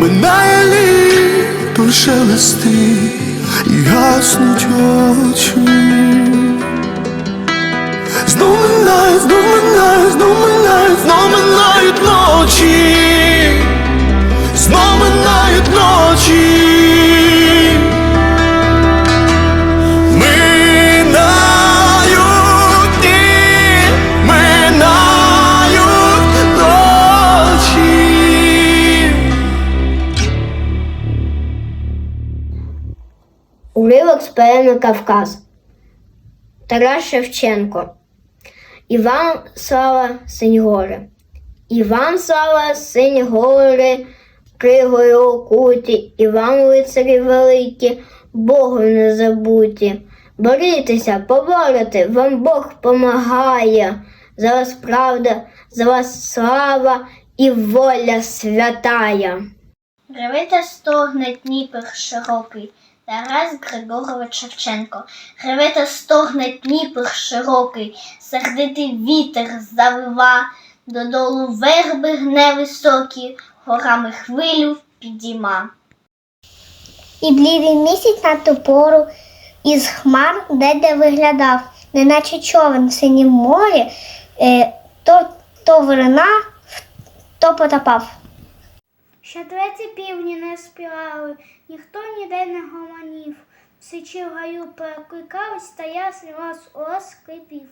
минає літ лише листи і гаснуть очі. Уривок з поеми Кавказ. Тарас Шевченко. Іван слава синь гори. Іван слава синь гори, кригою окуті, Іван лицарі великі, Богу не забуті. Борітеся, поборете, вам Бог помагає. За вас правда, за вас слава і воля святая. Ревите стогне Дніпр широкий, Тарас Григорович Шевченко. Ревите стогне Дніпр широкий, сердитий вітер завива, додолу верби гне високі, горами хвилю підійма. І блідий місяць на ту пору із хмар де-де виглядав, неначе човен в синім морі, е, то, то вирина, то потопав. Ще треті півні не співали, ніхто ніде не гомонів. Сичі в гаю перекликались, та я слівав ос скрипів.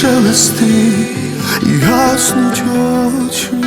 шелести і гаснуть очі.